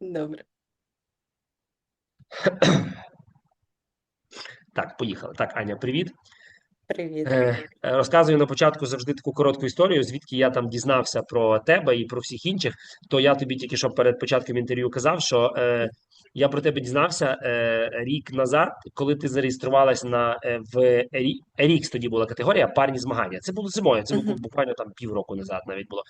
Добре. Так, поїхали. Так, Аня, привіт. Привіт. Е, розказую на початку завжди таку коротку історію, звідки я там дізнався про тебе і про всіх інших. То я тобі тільки що перед початком інтерв'ю казав, що е, я про тебе дізнався е, рік назад, коли ти зареєструвалась на е, в Ері- тоді була категорія парні змагання. Це було зимою, це було буквально там півроку назад навіть було.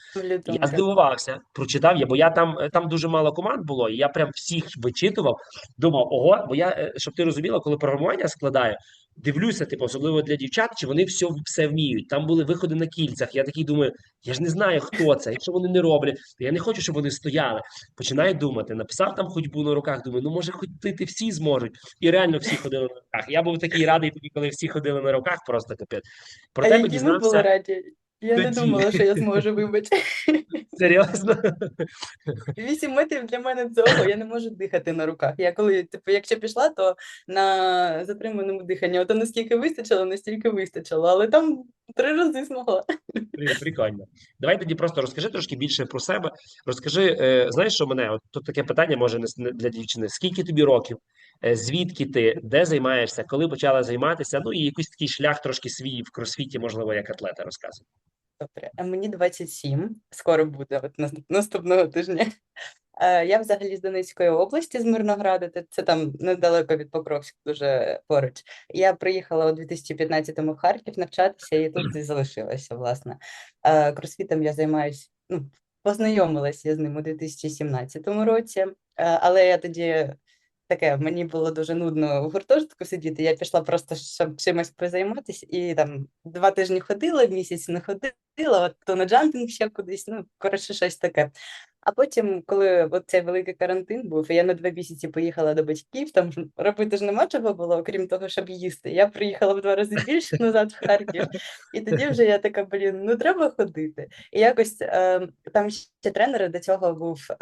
Я здивувався, прочитав я, бо я там е, там дуже мало команд було, і я прям всіх вичитував. Думав, ого, бо я, щоб ти розуміла, коли програмування складаю, дивлюся, типу, особливо для дівчат, чи вони все, все вміють. Там були виходи на кільцях. Я такий думаю, я ж не знаю, хто це. Якщо вони не роблять, то я не хочу, щоб вони стояли. Починаю думати, написав там ходьбу на руках. Думаю, ну може ходити всі зможуть. І реально всі ходили на руках. Я був такий радий тоді, коли всі ходили на руках, просто капець. Проте ми були дізнався раді? Я не тоді. думала, що я зможу, вибач. серйозно. Вісім метрів для мене цього, я не можу дихати на руках. Я коли, типу, якщо пішла, то на затриманому диханні, ото наскільки вистачило, настільки вистачило, але там три рази змогла. Прикольно. Давай тоді просто розкажи трошки більше про себе. Розкажи, е, знаєш, що мене? От тут таке питання може не для дівчини. Скільки тобі років? Е, звідки ти? Де займаєшся? Коли почала займатися? Ну і якийсь такий шлях трошки свій в кросфіті, можливо, як атлета розказуй. Добре, мені 27, скоро буде, от наступного тижня. Я взагалі з Донецької області, з Мирнограда, це- там недалеко від Покровська, дуже поруч. Я приїхала у 2015-му в Харків навчатися і тут і залишилася, власне. Кросфітом я займаюся, ну, познайомилася з ним у 2017 році, але я тоді таке, мені було дуже нудно в гуртожитку сидіти. Я пішла просто, щоб чимось позайматися, і там два тижні ходила, місяць не ходила, от то на джампінг ще кудись, ну, коротше, щось таке. А потім, коли от цей великий карантин був, я на два місяці поїхала до батьків, там робити ж нема чого було, окрім того, щоб їсти. Я приїхала в два рази більше назад в Харків, і тоді вже я така, блін, ну треба ходити. І якось е, там ще тренер до цього був е,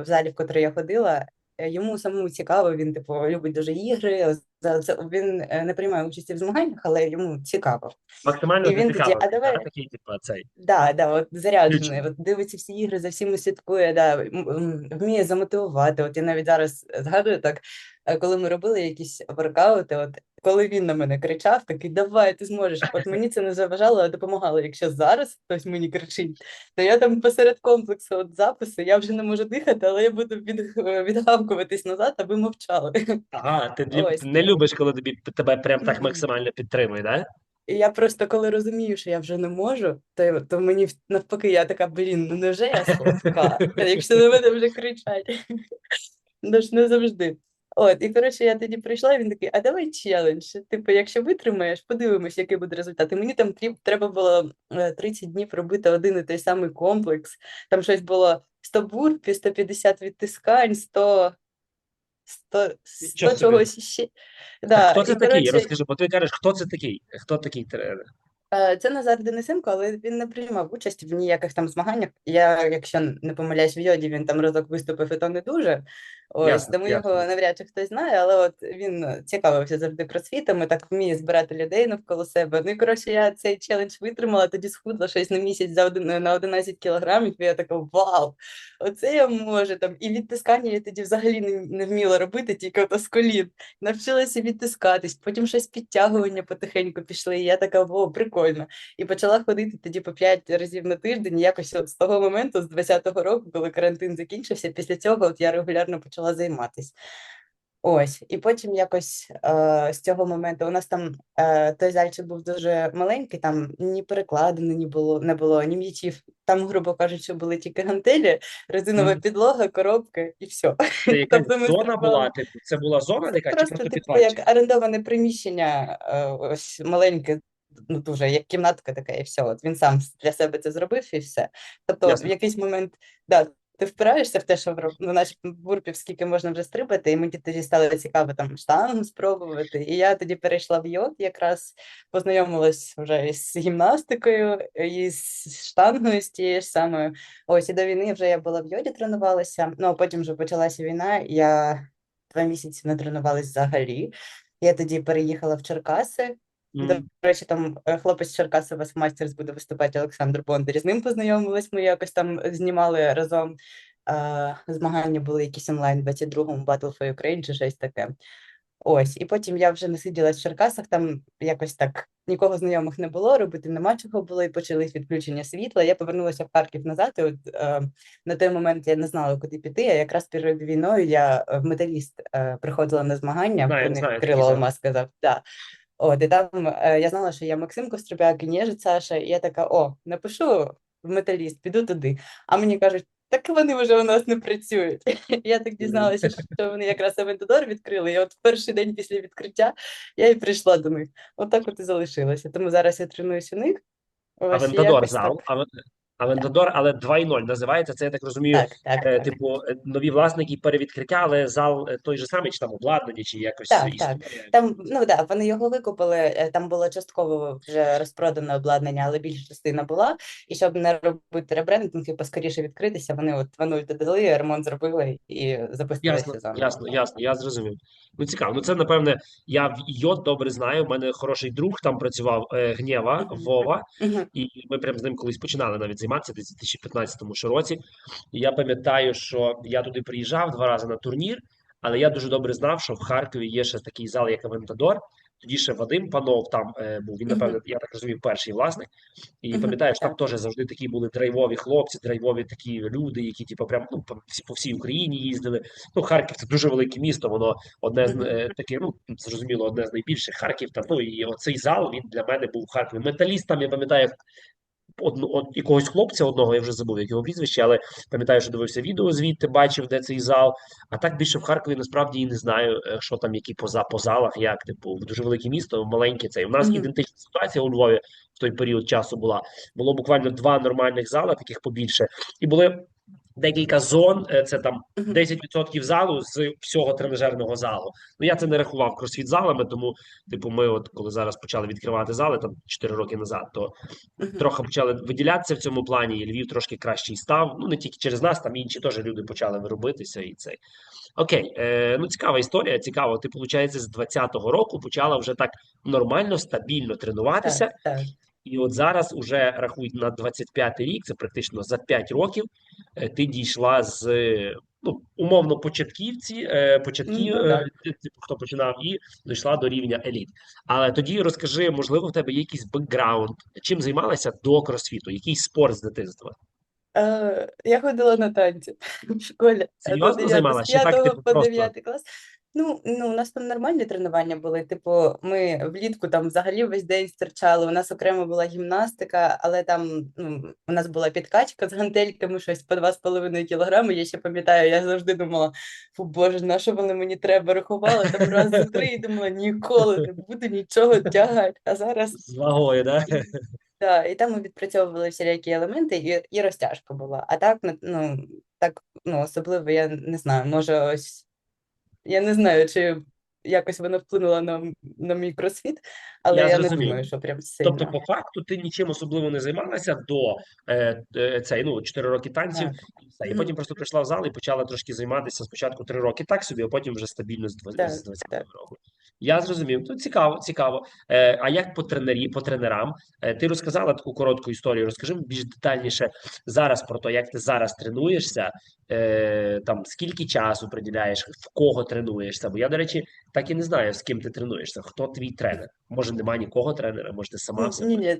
в залі, в котрий я ходила. Е, Йому самому цікаво, він типу любить дуже ігри. за- за- Він е, не приймає участі в змаганнях, але йому цікаво. Максимально І він тоді, а давай- да, такий, типу, цей. Да, да, от заряджений, от дивиться всі ігри, за всіми слідкує, да, вміє замотивувати. От я навіть зараз згадую так, е, коли ми робили якісь воркаути, от коли він на мене кричав, такий давай, ти зможеш. От мені це не заважало, а допомагало. Якщо зараз хтось мені кричить, то я там посеред комплексу от запису, я вже не можу дихати, але я буду від, відгавкуватись назад, аби мовчали. Ага, ти Ось. не любиш, коли тобі тебе прям так максимально підтримує, да? І я просто коли розумію, що я вже не можу, то, то мені навпаки, я така, блін, ну невже я слабка, якщо на мене вже кричать. Ну ж не завжди. От, і коротше, я тоді прийшла, і він такий, а давай челендж. Типу, якщо витримаєш, подивимось, який буде результат. І мені там треба було е, 30 днів робити один і той самий комплекс. Там щось було 100 бурпі, 150 відтискань, 100, 100, 100 чогось ще. Да, Хто це і, такий? коротше, Розкажи, бо ти кажеш, хто це такий? Хто такий тренер? Е, Це Назар Денисенко, але він не приймав участь в ніяких там змаганнях. Я, якщо не помиляюсь, в йоді він там разок виступив, і то не дуже. Ось тому його навряд чи хтось знає, але от він цікавився завжди кросфітом і так вміє збирати людей навколо себе. Ну і коротше, я цей челендж витримала, тоді схудла щось на місяць за один на 11 кілограмів. І я така вау, оце я можу там. І відтискання я тоді взагалі не, не вміла робити, тільки ото з колін. Навчилася відтискатись, потім щось підтягування потихеньку пішли. І я така, во, прикольно. І почала ходити тоді по 5 разів на тиждень. Якось от з того моменту, з 20-го року, коли карантин закінчився, після цього от я регулярно почала займатися. Ось, і потім якось е, з цього моменту у нас там е, той зальчик був дуже маленький, там ні перекладини ні було, не було, ні м'ячів. Там, грубо кажучи, були тільки гантелі, резинова Мгм. підлога, коробка і все. Це якась Тобто зона була? Типу, це була зона, яка чи Просто просто типу як орендоване приміщення, е, ось маленьке, ну дуже як кімнатка така, і все. От він сам для себе це зробив і все. Тобто, Ясно. в якийсь момент, да, ти впираєшся в те, що ну, наші бурпів, скільки можна вже стрибати, і мені тоді стало цікаво там штангу спробувати. І я тоді перейшла в йод, якраз познайомилась вже із гімнастикою, і з штангою, з тією ж самою. Ось і до війни вже я була в йоді, тренувалася. Ну а потім вже почалася війна. Я два місяці не тренувалась взагалі. Я тоді переїхала в Черкаси. До речі, там е, хлопець у вас Мастерс буде виступати Олександр Бондар. З ним познайомились. Ми якось там знімали разом е, змагання були якісь онлайн в 22-му Battle for Ukraine чи щось таке. Ось, і потім я вже насиділась в Черкасах, там якось так нікого знайомих не було, робити нема чого було, і почались відключення світла. Я повернулася в Харків назад. І от е, на той момент я не знала, куди піти. А якраз перед війною я е, в металіст е, приходила на змагання. Знаю, Про них знаю, такий Кирило сказав. Да. От, і там е, я знала, що я Максим Кострубяк і Нєжить Саша, і я така: о, напишу в металіст, піду туди. А мені кажуть, так вони вже у нас не працюють. Я так дізналася, що вони якраз Авентадор відкрили. І от перший день після відкриття я і прийшла до них. Отак от і залишилася. Тому зараз я тренуюсь у них. Ось, Авентадор зал, так. Авен- Авентадор, але 2.0 називається. Це я так розумію. Так, так, е, так. Типу, е, нові власники перевідкриття, але зал е, той же самий, чи там обладнання, чи якось Так, так. Там, ну да, вони його викупили. е, Там було частково вже розпродане обладнання, але більша частина була. І щоб не робити ребрендинг і поскоріше відкритися, вони от 2.0 додали, ремонт зробили і запустили Ясно, сезон. ясно, ясно, я зрозумів. Ну цікаво. Ну це напевне, я в йод добре знаю. У мене хороший друг там працював е, Гнєва Вова, і ми прям з ним колись починали навіть займатися десь у 2015 році. І я пам'ятаю, що я туди приїжджав два рази на турнір, але я дуже добре знав, що в Харкові є ще такий зал, як Авентадор. Тоді ще Вадим Панов там е, був. Він, Мгм. напевне, я так розумію, перший власник. І пам'ятаю, що там теж завжди такі були драйвові хлопці, драйвові такі люди, які типу, прям ну по всій по всій Україні їздили. Ну, Харків це дуже велике місто. Воно одне з е, таке, ну зрозуміло, одне з найбільших Харків. Та ну і оцей зал він для мене був в Харкові. Металіст там я пам'ятаю. Одну од, якогось хлопця одного я вже забув, як його прізвище, але пам'ятаю, що дивився відео звідти, бачив, де цей зал. А так більше в Харкові насправді і не знаю, е, що там, які поза по залах, як типу дуже велике місто, маленьке цей. У нас Мгм. ідентична ситуація у Львові в той період часу була. Було буквально два нормальних зала, таких побільше, і були декілька зон. е, Це там Мгм. 10% залу з всього тренажерного залу. Ну я це не рахував кросфіт залами, тому типу, ми, от коли зараз почали відкривати зали там 4 роки назад, то трохи почали виділятися в цьому плані, і Львів трошки кращий став. Ну не тільки через нас, там інші теж люди почали виробитися і цей. Окей, е, ну цікава історія. Цікаво. Ти, виходить, з 20-го року почала вже так нормально, стабільно тренуватися. Так, так. І от зараз уже рахують на 25-й рік, це практично за 5 років. е, Ти дійшла з ну, умовно початківці, початків, ти- типу, хто починав, і дійшла до рівня еліт. Але тоді розкажи, можливо, в тебе є якийсь бекграунд, чим займалася до кросфіту, якийсь спорт з дитинства? Е, я ходила на танці в школі е, Серйозно займалася? Чи так, 5 типу, по просто? 9 клас. Ну, ну, у нас там нормальні тренування були. Типу, ми влітку там взагалі весь день стирчали. У нас окремо була гімнастика, але там ну, у нас була підкачка з гантельками, щось по 2,5 кілограми. Я ще пам'ятаю, я завжди думала, фу Боже, на що вони мені треба? Рахувала там раз за три і думала, ніколи не буду нічого тягати. А зараз З вагою, да? Так, і там ми відпрацьовували всілякі елементи, і, і розтяжка була. А так, ну, ну, так, ну, особливо, я не знаю, може, ось, я не знаю, чи якось воно вплинуло на, на мій кросфіт, але Я я не думаю, що прям Тобто, по факту, ти нічим особливо не займалася до е, е, цей, ну, 4 роки танців, Так, і. І потім просто прийшла в зал і почала трошки займатися спочатку 3 роки так собі, а потім вже стабільно з 20 року. Я зрозумів. Ну, цікаво, цікаво. Е, а як по тренері, по тренерам? Е, ти розказала таку коротку історію. Розкажи більш детальніше зараз про те, як ти зараз тренуєшся, е, там скільки часу приділяєш, в кого тренуєшся. Бо я, до речі, так і не знаю, з ким ти тренуєшся. Хто твій тренер? Може, немає нікого тренера, може, ти сама все Ні, ні,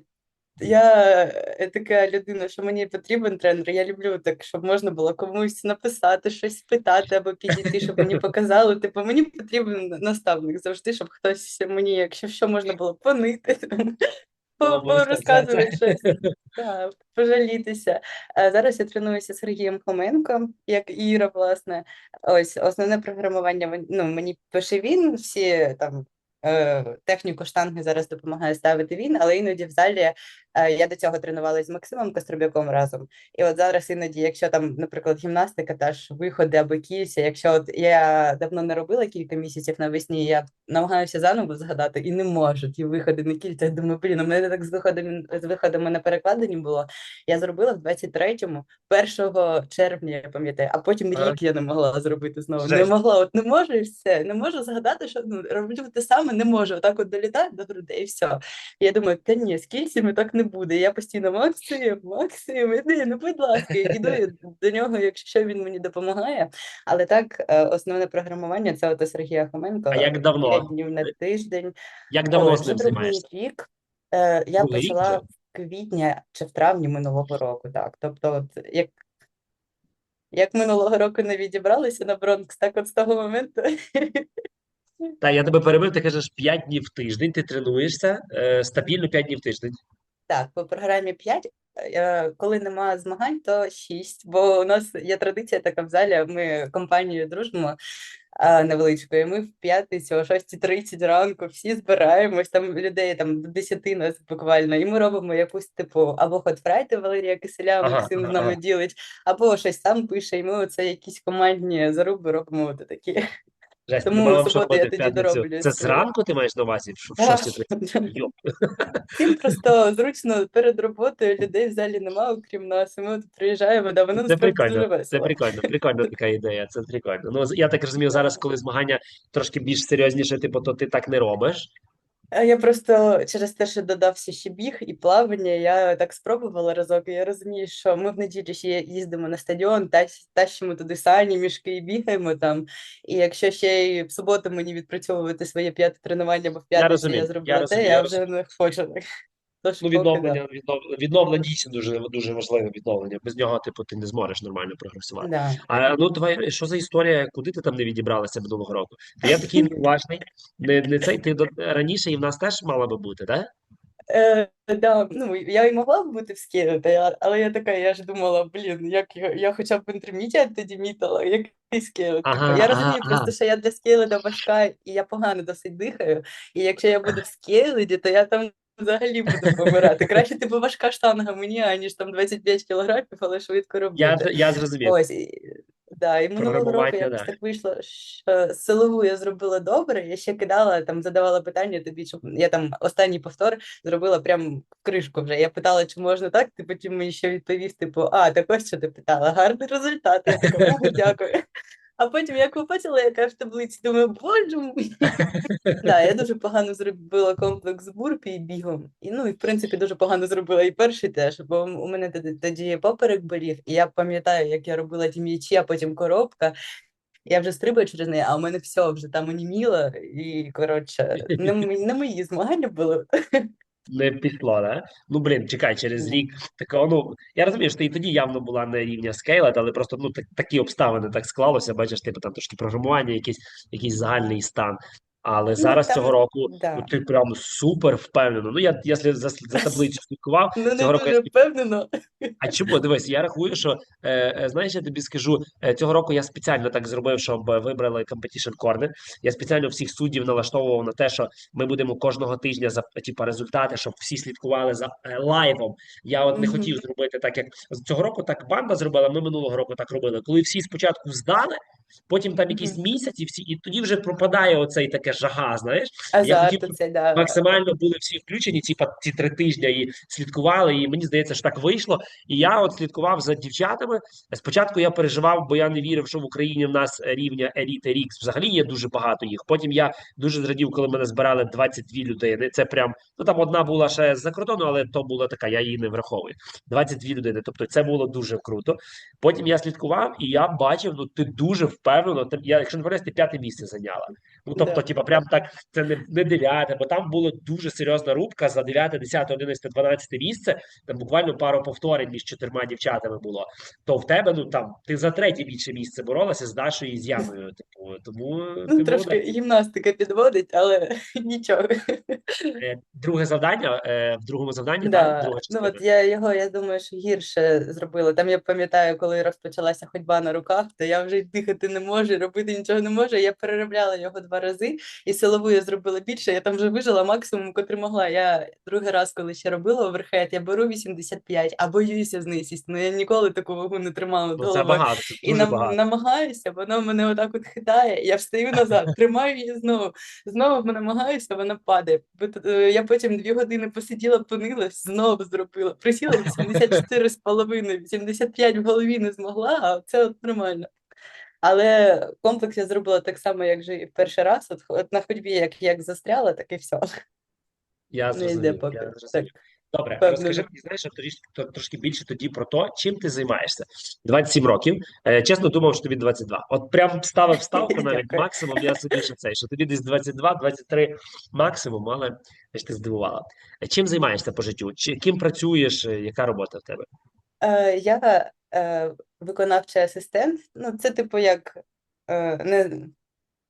я е, така людина, що мені потрібен тренер. Я люблю так, щоб можна було комусь написати, щось спитати або підійти, щоб мені показали. Типу, мені потрібен наставник завжди, щоб хтось мені, якщо що, можна було понити, порозказувати щось. Так, пожалітися. Е, Зараз я тренуюся з Сергієм Хоменко, як Іра, власне. Ось основне програмування ну, мені пише він, всі там е, техніку штанги зараз допомагає ставити він, але іноді в залі я до цього тренувалася з Максимом Костробяком разом. І от зараз іноді, якщо там, наприклад, гімнастика, та ж виходи або кільця, якщо от я давно не робила кілька місяців навесні, я намагаюся заново згадати і не можу ті виходи на кільцях. Думаю, блін, у мене так з виходами з виходами на перекладині було. Я зробила в 23-му, 1 червня, я пам'ятаю, а потім рік я не могла зробити знову. Не могла, от не можу і все. Не можу згадати, що ну, роблю те саме, не можу. Отак от долітати до грудей і все. Я думаю, та ні, з кільцями так не не буде. Я постійно Максим, Максим, іди, ну будь ласка, і йду до нього, якщо що, він мені допомагає. Але так, е, основне програмування це от Сергія Хоменко А як давно? днів на тиждень. Як давно з ним займаєшся? рік. Е, я Другий почала вже? в квітні чи в травні минулого року, так. Тобто, от, як, як минулого року не відібралися на Бронкс, так от з того моменту. Та я тебе перебив, ти кажеш 5 днів в тиждень, ти тренуєшся е, стабільно 5 днів в тиждень. Так, по програмі 5. Е, Коли нема змагань, то 6. Бо у нас є традиція така в залі. Ми компанією дружимо невеличкою. Ми в п'ятницю о 6.30 ранку всі збираємось. Там людей там до 10 нас буквально. І ми робимо якусь типу або хотфрайти Валерія Киселя, Ага, Максим з нами ага. ділить, або щось сам пише. І ми оце якісь командні заруби робимо от такі. Жесть, Тому нема вам в суботу я тоді п'ятницю. дороблю Це зранку ти маєш на увазі? В Так. 6.30? Йоп. Всім просто зручно перед роботою людей в залі немає, окрім нас. І ми от приїжджаємо, да, воно Це насправді дуже прикольно, це весело. прикольно, прикольна така ідея, це прикольно. Ну, з- я так розумію, зараз, коли змагання трошки більш серйозніше, типу, то ти так не робиш. Я просто через те, що додався ще біг і плавання, я так спробувала разок, і я розумію, що ми в неділю ще їздимо на стадіон, тащ- тащимо туди сані, мішки і бігаємо там. І якщо ще й в суботу мені відпрацьовувати своє п'яте тренування, бо в п'ятницю я, я я те, розумію, я вже не хочу так. Ну, відновлення, відновлення, відновлення дійсно дуже, дуже важливе відновлення. Без нього, типу, ти не зможеш нормально прогресувати. Да. А ну давай, що за історія? Куди ти там не відібралася минулого року? Та я такий неуважний, не, не цей ти до раніше і в нас теж мала би бути, да? Е, да, ну, я і могла б бути в скелі, але я така, я ж думала, блін, як я, я хоча б інтермедіат тоді мітила, який скелет. Ага, Типу, я розумію ага. просто, що я для скеледа важка, і я погано досить дихаю, і якщо я буду в скеледі, то я там взагалі буду помирати. Краще типу важка штанга мені, аніж там 25 кілограмів, але швидко Я, робити. я зрозумів. Ось, і, да, і минулого року якось так вийшло, що силову я зробила добре, я ще кидала, там задавала питання тобі, щоб я там останній повтор зробила прям кришку вже. Я питала, чи можна так, ти потім мені ще відповів, типу, а, так ось що ти питала, гарний результат. Я така, дякую. А потім я побачила, яка в таблиці, думаю, боже мій. Да, я дуже погано зробила комплекс бурпі і бігом. І, ну, і, в принципі, дуже погано зробила і перший теж, бо у мене тоді, поперек болів, і я пам'ятаю, як я робила ті м'ячі, а потім коробка. Я вже стрибаю через неї, а у мене все вже там оніміло, і, коротше, не мої змагання були. Не пішло, да? Ну, блін, чекай, через рік такого, ну, я розумію, що ти і тоді явно була на рівні скейлет, але просто, ну, так, такі обставини так склалося, бачиш, типу, там трошки програмування, якийсь, якийсь загальний стан. Але Ну, зараз цього там, року, ну, ти прям супер впевнено. Ну, я, я слід- за, за таблицю слідкував, Ну, не цього року я впевнено. А чому? Дивись, я рахую, що е, е, знаєш, я тобі скажу, е, цього року я спеціально так зробив, щоб вибрали Competition Corner. Я спеціально всіх суддів налаштовував на те, що ми будемо кожного тижня за типу, результати, щоб всі слідкували за е, лайвом. Я от не Мгм. хотів зробити так, як цього року так банда зробила. Ми минулого року так робили. Коли всі спочатку здали, потім там якийсь Мгм. місяць, і всі, і тоді вже пропадає оцей таке жага. Знаєш, я хотів, Азарт оцей, да. максимально були всі включені ці, ці три тижні і слідкували. І мені здається, що так вийшло. І я от слідкував за дівчатами. Спочатку я переживав, бо я не вірив, що в Україні в нас рівня Elite RX взагалі є дуже багато їх. Потім я дуже зрадів, коли мене збирали 22 людини. Це прям ну там одна була ще з-за кордону, але то була така, я її не враховую. 22 людини. Тобто це було дуже круто. Потім я слідкував і я бачив, ну ти дуже впевнено. Ти, я, якщо не помиляюсь, ти п'яте місце зайняла. Ну тобто, Да. Типа, прям так це не, не дев'яте, бо там була дуже серйозна рубка за 9, 10, 11, 12 місце. Там буквально пару повторень між чотирма дівчатами було. То в тебе ну там ти за третє більше місце боролася з Дашою і з Яною. Типу, тому Ну, ти трошки молодець. гімнастика підводить, але нічого. Е, Друге завдання е, в другому завданні, так, Да. друга Ну, от я його, я думаю, що гірше зробила. Там я пам'ятаю, коли розпочалася ходьба на руках, то я вже дихати не можу, робити нічого не можу. Я переробляла його два рази, і силову я зробила більше. Я там вже вижила максимум, котрий могла. Я другий раз, коли ще робила оверхед, я беру 85, а боюся з неї сісти. Ну я ніколи таку вагу не тримала Ну, це багато, це І нам, багато. намагаюся, воно мене отак от хитає, я встаю назад, тримаю її знову. Знову намагаюся, вона падає. Е, Я потім дві години посиділа, понилась, знову зробила. Присіла 84 з половиною, 85 в голові не змогла, а це от нормально. Але комплекс я зробила так само, як же і в перший раз. От, от на ходьбі, як, як застряла, так і все. Я йде зрозумів, поки. я зрозумів. Добре, Певно, розкажи мені, знаєш, трішки то- трошки більше тоді про те, чим ти займаєшся. 27 років. Е, чесно думав, що тобі 22. От прям ставив ставку навіть максимум. Я собі що цей, що тобі десь 22-23 максимум, але ж ти здивувала. Чим займаєшся по життю? Чи ким працюєш? Е, Яка робота в тебе? Е, я е, виконавчий асистент. Ну, це типу як е, не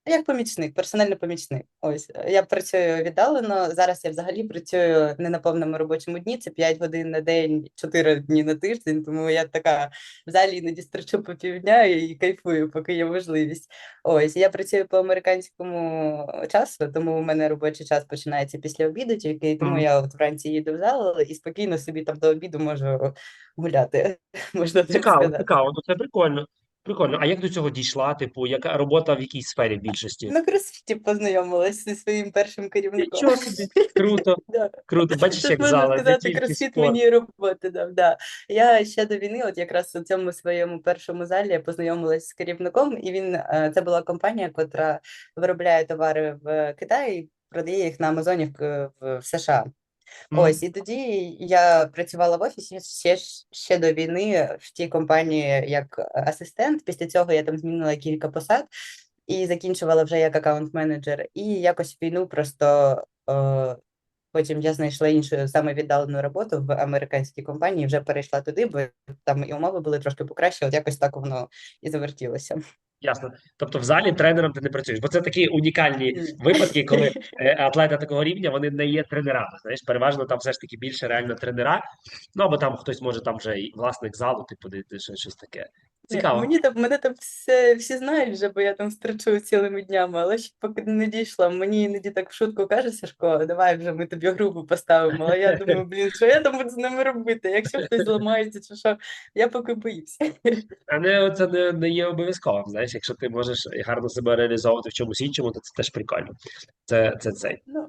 як помічник, персональний помічник. Ось е, я працюю віддалено. Зараз я взагалі працюю не на повному робочому дні. Це 5 годин на день, 4 дні на тиждень. Тому я така в залі іноді строчу по півдня і кайфую, поки є можливість. Ось я працюю по американському часу, тому у мене робочий час починається після обіду, тільки тому Мгм. я от вранці їду в зал і спокійно собі там до обіду можу гуляти, можна Цікаво, цікаво. Ну це прикольно. Прикольно. А як до цього дійшла? Типу, яка робота в якій сфері в більшості? На кросфіті познайомилась зі своїм першим керівником. Нічого собі, круто, круто. Бачиш, як можна зала, не сказати, кросфіт мені роботи дав. Да. Я ще до війни, от якраз у цьому своєму першому залі я познайомилась з керівником, і він е, це була компанія, котра виробляє товари в Китаї, продає їх на Амазоні в США. Мгм. Ось, і тоді я працювала в офісі ще, ще до війни в тій компанії як асистент. Після цього я там змінила кілька посад і закінчувала вже як аккаунт-менеджер. І якось війну просто е, потім я знайшла іншу саме віддалену роботу в американській компанії, вже перейшла туди, бо там і умови були трошки покраще, от якось так воно і завертілося. Ясно. Тобто в залі тренером ти не працюєш, бо це такі унікальні випадки, коли е, атлети такого рівня вони не є тренерами. Знаєш, переважно там все ж таки більше реально тренера. Ну або там хтось може там вже і власник залу, типу, щось таке. Цікаво. Мені там мене там все всі знають вже, бо я там строчу цілими днями, але ще поки не дійшла. Мені іноді так в шутку каже Сашко, давай вже ми тобі групу поставимо. А я думаю, блін, що я там буду з ними робити? Якщо хтось зламається, чи що, я поки боюся. А не це не, не є обов'язковим. Знаєш, якщо ти можеш гарно себе реалізовувати в чомусь іншому, то це теж прикольно. Це, це цей. Ну,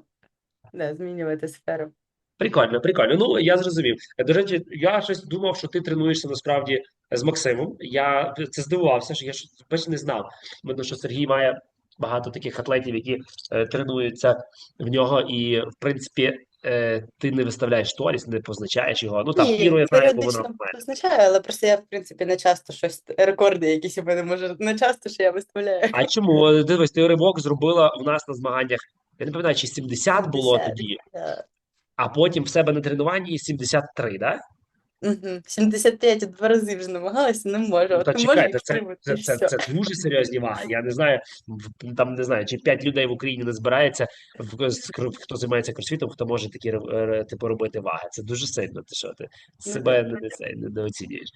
да, змінювати сферу. Прикольно, прикольно. Ну я зрозумів. До речі, я щось думав, що ти тренуєшся насправді з Максимом. Я це здивувався, що я ж бач, не знав. Видно, що Сергій має багато таких атлетів, які е, тренуються в нього, і в принципі. е, Ти не виставляєш сторіс, не позначаєш його. Ну там Ні, я знаю, бо вона періодично позначаю, але просто я, в принципі, не часто щось, рекорди якісь у мене може, не часто, що я виставляю. А чому? Дивись, ти ривок зробила у нас на змаганнях. Я не пам'ятаю, чи 70 було 70, тоді, да. а потім в себе на тренуванні 73, да? Мгм. 75 два рази вже намагалася, не можу. Ну, От та не можу чекайте, це, втримати, це, і це, все. це дуже серйозні ваги. Я не знаю, в- там не знаю, чи п'ять людей в Україні не збирається, в- з кр- хто займається кросфітом, хто може такі ре- ре- типу робити ваги. Це дуже сильно. Ти що ти Ну, себе не, не, це, не, не оцінюєш.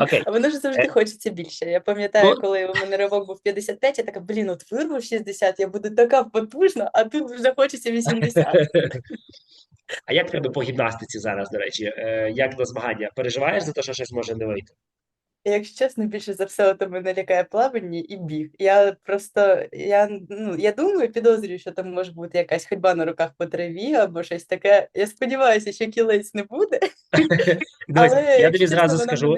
Окей. А воно ж завжди Е. хочеться більше. Я пам'ятаю, Ну- коли у мене ривок був 55, я така, блін, от вирву 60, я буду така потужна, а тут вже хочеться 80. А як тебе по гімнастиці зараз, до речі? Е, Як на змагання? Переживаєш за те, що щось може не вийти? Якщо чесно, більше за все, от мене лякає плавання і біг. Я просто, я, ну, я думаю, підозрюю, що там може бути якась ходьба на руках по траві або щось таке. Я сподіваюся, що кілець не буде, але, я тобі зразу скажу,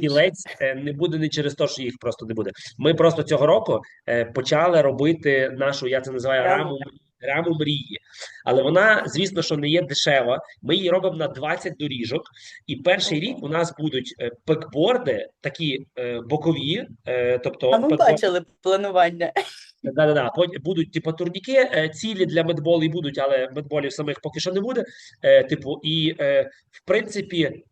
кілець е, не буде не через те, що їх просто не буде. Ми просто цього року е, почали робити нашу, я це називаю Раму. Раму, раму мрії. Але вона, звісно, що не є дешева. Ми її робимо на 20 доріжок. І перший рік у нас будуть е, пекборди, такі е, бокові, е, тобто А ми пекборд- бачили планування. Да-да-да. Будуть типу турніки, цілі для медболів будуть, але медболів самих поки що не буде. Типу, і в принципі,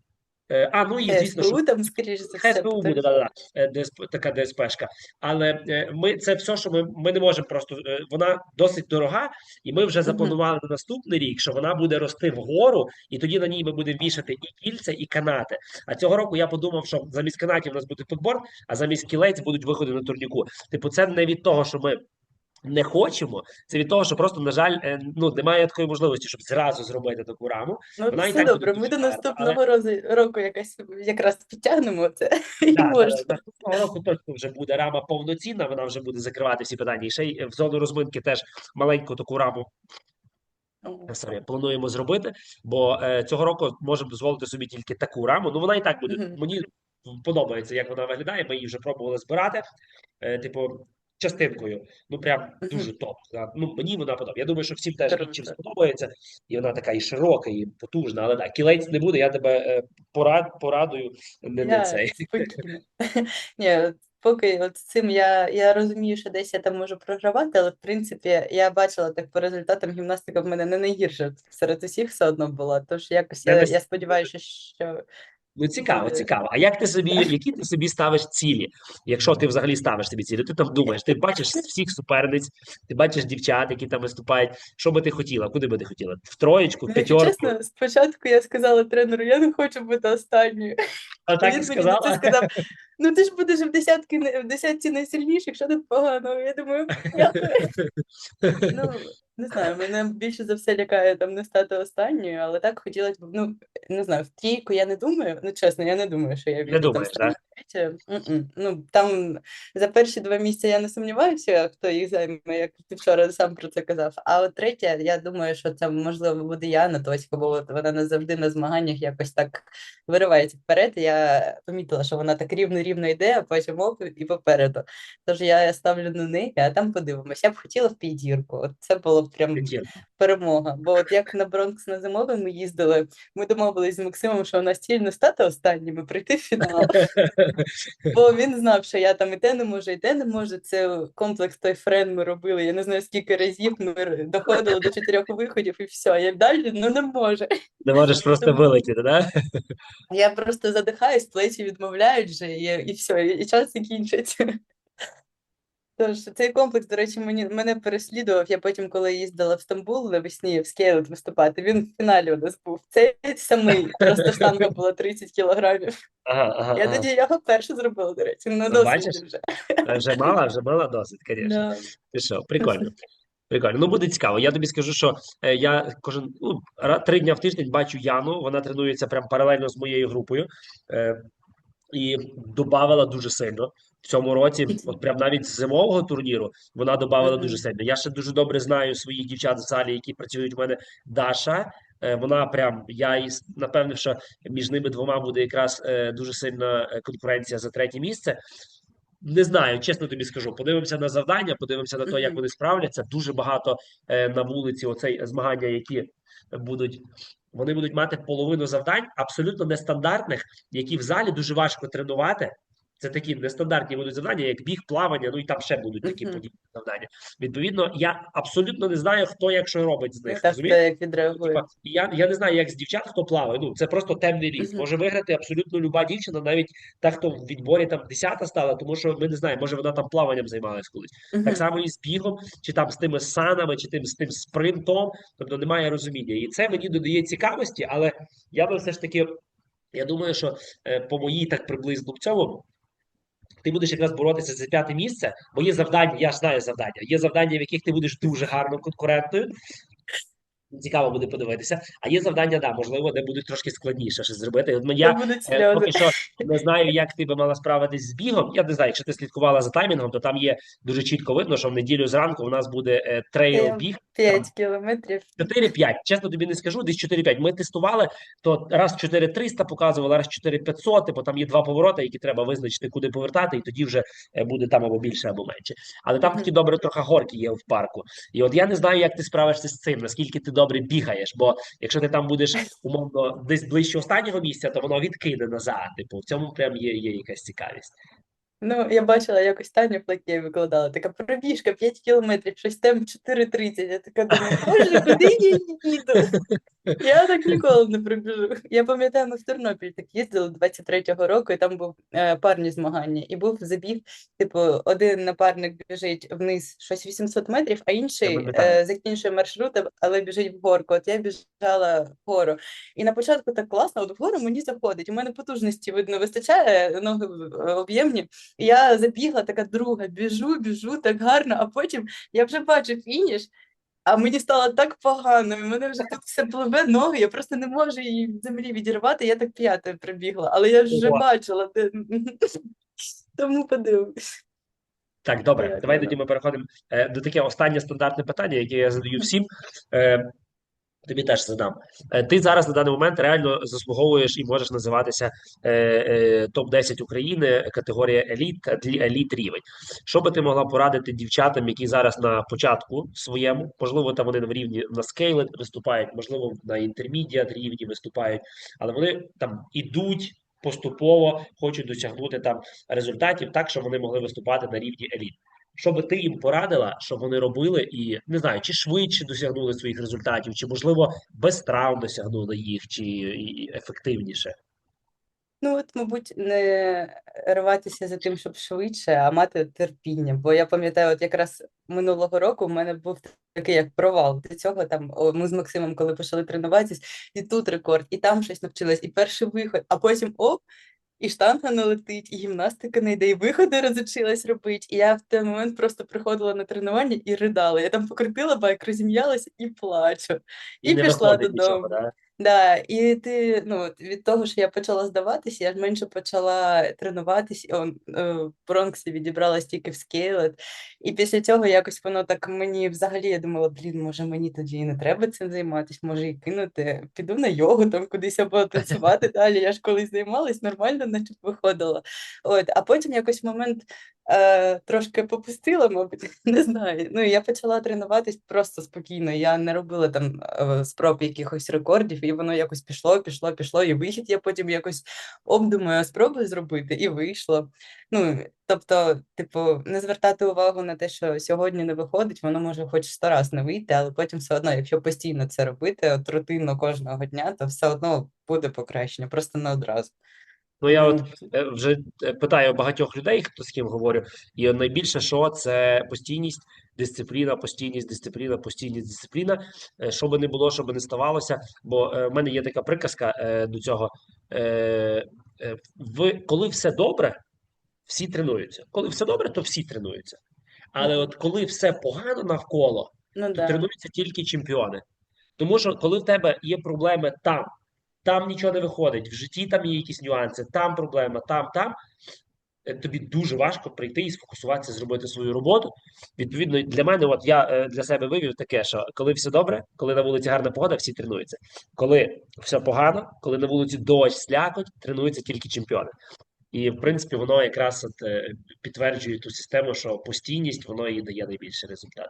а ну і звісно, що там, скоріш за все, СБУ буде, да-да-да, е, ДСП, така ДСПшка. Але е, ми це все, що ми, ми не можемо просто. е, Вона досить дорога, і ми вже запланували на наступний рік, що вона буде рости вгору, і тоді на ній ми будемо вішати і кільця, і канати. А цього року я подумав, що замість канатів у нас буде пекборд, а замість кілець будуть виходи на турніку. Типу, це не від того, що ми. Не хочемо, це від того, що просто, на жаль, е, ну немає такої можливості, щоб зразу зробити таку раму. Ну, Вона і так добре, ми до наступного розу- року якось якраз підтягнемо це і Так, можна. наступного року точно вже буде рама повноцінна, вона вже буде закривати всі питання. І ще й в зону розминки теж маленьку таку раму сорі, плануємо зробити, бо е, цього року можемо дозволити собі тільки таку раму. Ну вона і так буде. Мгм. Мені подобається, як вона виглядає. Ми її вже пробували збирати. Е, типу, частинкою. Ну прям дуже топ. Ну мені вона подобається. Я думаю, що всім теж іншим сподобається, і вона така і широка, і потужна. Але так, кілець не буде. Я тебе е, порад, порадую не, Я цей. Ні, поки от цим я, я розумію, що десь я там можу програвати, але в принципі я бачила так по результатам гімнастика в мене не найгірша серед усіх все одно була. Тож якось я, я сподіваюся, що Ну, цікаво, цікаво. А як ти собі, які ти собі ставиш цілі? Якщо ти взагалі ставиш собі цілі, ти там думаєш, ти бачиш всіх суперниць, ти бачиш дівчат, які там виступають. Що би ти хотіла? Куди би ти хотіла? В троєчку, в Ну, п'ятерку? чесно, спочатку я сказала тренеру, я не хочу бути останньою. А так Він і мені сказала? сказав: ну ти ж будеш в десятки в десятці найсильніших, що тут поганого? Я думаю. Ну, не знаю, мене більше за все лякає там не стати останньою, але так хотілося б, ну, не знаю, в трійку я не думаю, ну чесно, я не думаю, що я війду Не думаєш, стану третьою. Ну, там за перші два місця я не сумніваюся, хто їх займе, як ти вчора сам про це казав. А от третя, я думаю, що це можливо буде Яна Тосько, бо от вона не завжди на змаганнях якось так виривається вперед. Я помітила, що вона так рівно-рівно йде, а потім оп, і попереду. Тож я ставлю на неї, а там подивимось. Я б хотіла в п'ятірку. От це було б прям перемога. Бо от як на Бронкс на зимовий ми їздили, ми домовились з Максимом, що у нас ціль не стати останніми, прийти в фінал. Бо він знав, що я там і те не можу, і те не можу. Це комплекс той френ ми робили. Я не знаю скільки разів ми доходили до чотирьох виходів, і все. Я далі ну не можу. Не можеш просто вилетіти, да? Я просто задихаюсь, плечі відмовляють вже, і, і все, і час закінчиться. Тож цей комплекс, до речі, мені мене переслідував. Я потім, коли їздила в Стамбул навесні в скейлет виступати, він в фіналі у нас був. Цей самий, просто штанга була 30 кілограмів. Ага, ага, Я ага. тоді його перше зробила, до речі, на Ну, бачиш? вже. Вже мала, вже мала досить, звісно. Да. Ти що, прикольно. Прикольно. Ну, буде цікаво. Я тобі скажу, що е, я кожен ну, три дня в тиждень бачу Яну. Вона тренується прям паралельно з моєю групою. Е, і додавала дуже сильно. В цьому році, от прям навіть з зимового турніру, вона додавала дуже сильно. Я ще дуже добре знаю своїх дівчат в залі, які працюють у мене. Даша, е, вона прям, я і напевне, що між ними двома буде якраз е, дуже сильна е, конкуренція за третє місце. Не знаю, чесно тобі скажу. Подивимося на завдання, подивимося на те, як вони справляться. Дуже багато на вулиці оцей змагання, які будуть. Вони будуть мати половину завдань абсолютно нестандартних, які в залі дуже важко тренувати. Це такі нестандартні будуть завдання, як біг, плавання, ну і там ще будуть такі Мгм. подібні завдання. Відповідно, я абсолютно не знаю, хто як що робить з них. так, розумієш? як відреагує. типа, я, я не знаю, як з дівчат хто плаває. Ну це просто темний ліс. Мгм. Може виграти абсолютно люба дівчина, навіть та, хто в відборі там десята стала, тому що ми не знаємо, може вона там плаванням займалась колись. Мгм. Так само і з бігом, чи там з тими санами, чи тим з тим спринтом. Тобто немає розуміння. І це мені додає цікавості, але я би все ж таки. Я думаю, що е, по моїй так приблизно в цьому ти будеш якраз боротися за п'яте місце, бо є завдання, я ж знаю завдання. Є завдання, в яких ти будеш дуже гарно конкурентною. Цікаво буде подивитися. А є завдання, да, можливо, де будуть трошки складніше щось зробити. От я е, поки що не знаю, як ти би мала справитись з бігом. Я не знаю, якщо ти слідкувала за таймінгом, то там є дуже чітко видно, що в неділю зранку у нас буде е, трейл біг. 5 кілометрів. 4-5. Чесно тобі не скажу, десь 4-5. Ми тестували, то раз 4300 показували, раз 4500, бо там є два повороти, які треба визначити, куди повертати, і тоді вже е, буде там або більше, або менше. Але там такі добре трохи горки є в парку. І от я не знаю, як ти справишся з цим, наскільки ти добре бігаєш. Бо якщо ти там будеш умовно десь ближче останнього місця, то воно відкине назад. Типу, в цьому прям є, є якась цікавість. Ну, я бачила, якось Таню Плакєй викладала, така пробіжка 5 кілометрів, щось там 4.30. Я така думаю, боже, куди я їду? Я так ніколи не пробіжу. Я пам'ятаю, ми в Тернопіль так їздили 23-го року, і там був е, парні змагання. І був забіг, типу, один напарник біжить вниз щось 800 метрів, а інший е, закінчує маршрут, але біжить вгорку. От я біжала вгору. І на початку так класно, от вгору мені заходить. У мене потужності, видно, вистачає, ноги е, об'ємні. І Я забігла, така друга, біжу, біжу, так гарно, а потім я вже бачу фініш, а мені стало так погано, і в мене вже тут все пливе ноги, я просто не можу її від землі відірвати, я так п'ятою прибігла, але я ж вже бачила, де... тому подивимось. Так, добре, давай тоді ми переходимо е, до таке останнє стандартне питання, яке я задаю всім. Е, Тобі теж задам. Е, Ти зараз на даний момент реально заслуговуєш і можеш називатися е, е, топ-10 України, категорія еліт, еліт рівень. Що би ти могла порадити дівчатам, які зараз на початку своєму, можливо, там вони на рівні на скейлет виступають, можливо, на інтермідіат рівні виступають, але вони там ідуть поступово, хочуть досягнути там результатів так, щоб вони могли виступати на рівні еліт. Що ти їм порадила, щоб вони робили, і не знаю, чи швидше досягнули своїх результатів, чи можливо без травм досягнули їх, чи ефективніше. Ну, от, мабуть, не рватися за тим, щоб швидше, а мати терпіння. Бо я пам'ятаю, от якраз минулого року в мене був такий як провал. До цього там ми з Максимом, коли почали тренуватись, і тут рекорд, і там щось навчилась, і перший виход, а потім оп, і штанга не летить, і гімнастика не йде, і виходи розучилась робити. І я в той момент просто приходила на тренування і ридала. Я там покрутила байк, розім'ялася і плачу. І, і пішла додому. нічого, да? Да, і ти, ну, від того, що я почала здаватися, я ж менше почала тренуватись, он, е, в Бронксі відібралась тільки в скейлет. І після цього якось воно так мені взагалі, я думала, блін, може мені тоді і не треба цим займатися, може і кинути, піду на йогу там кудись або танцювати далі. Я ж колись займалась, нормально наче виходила. От, а потім якось момент е, трошки попустила, мабуть, не знаю. Ну, я почала тренуватись просто спокійно. Я не робила там е, спроб якихось рекордів, і воно якось пішло, пішло, пішло. І вихід я потім якось обдумаю, спробую зробити, і вийшло. Ну, тобто, типу, не звертати увагу на те, що сьогодні не виходить, воно може хоч сто раз не вийти, але потім все одно, якщо постійно це робити, от рутинно кожного дня, то все одно буде покращення, просто не одразу. Ну я от е, вже е, питаю багатьох людей, хто з ким говорю, і найбільше що це постійність, дисципліна, постійність, дисципліна, постійність, дисципліна. Е, Що би не було, що би не ставалося. Бо в мене є така приказка до цього. В, коли все добре, всі тренуються. Коли все добре, то всі тренуються. Але от коли все погано навколо, Ну то да. тренуються тільки чемпіони. Тому що коли в тебе є проблеми там, там нічого не виходить, в житті там є якісь нюанси, там проблема, там, там. е, Тобі дуже важко прийти і сфокусуватися, зробити свою роботу. Відповідно, для мене, от я е, для себе вивів таке, що коли все добре, коли на вулиці гарна погода, всі тренуються. Коли все погано, коли на вулиці дощ, слякоть, тренуються тільки чемпіони. І в принципі воно якраз от, е, підтверджує ту систему, що постійність воно і дає найбільший результат.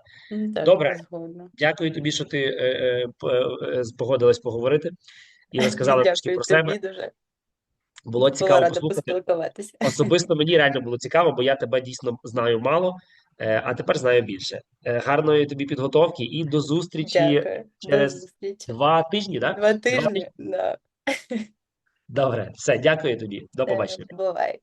Так, Добре, згодна. дякую тобі, що ти е, е, е, погодилась поговорити і розказала трошки Дякую про себе. дуже. Було цікаво рада послухати. Особисто мені реально було цікаво, бо я тебе дійсно знаю мало, е, а тепер знаю більше. Е, Гарної тобі підготовки і до зустрічі Дякую. До через зустрічі. два тижні, так? Два тижні. Да. Добре, все, дякую тобі. До побачення. Бувай.